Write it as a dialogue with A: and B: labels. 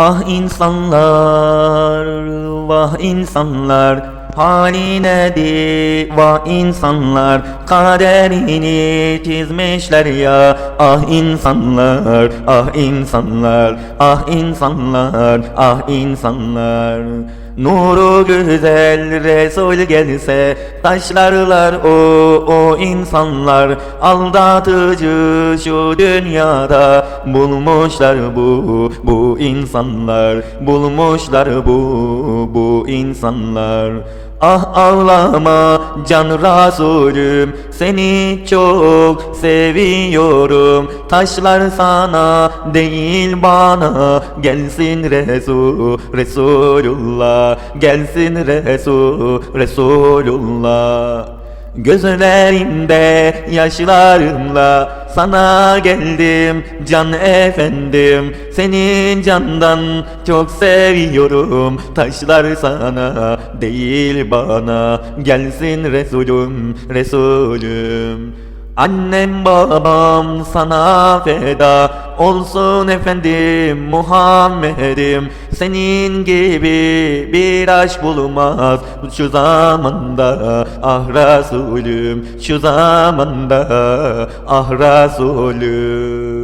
A: Ah insanlar, vah insanlar Haline di vah insanlar Kaderini çizmişler ya. Ah insanlar, ah insanlar Ah insanlar, ah insanlar. Nuru güzel Resul gelse Taşlarlar o o insanlar. Aldatıcı şu dünyada Bulmuşlar bu bu insanlar. Bulmuşlar bu bu insanlar Ah ağlama can Resulüm Seni çok seviyorum. Taşlar sana değil bana. Gelsin Resul Resulullah. Gelsin Resul Resulullah. Gözlerimde yaşlarımla sana geldim can efendim. Senin candan çok seviyorum. Taşlar sana değil bana. Gelsin Resulüm Resulüm. Annem babam sana feda. Olsun efendim Muhammed'im Senin gibi bir aşk bulmaz. Şu zamanda Ah Resulüm şu zamanda Ah Resulüm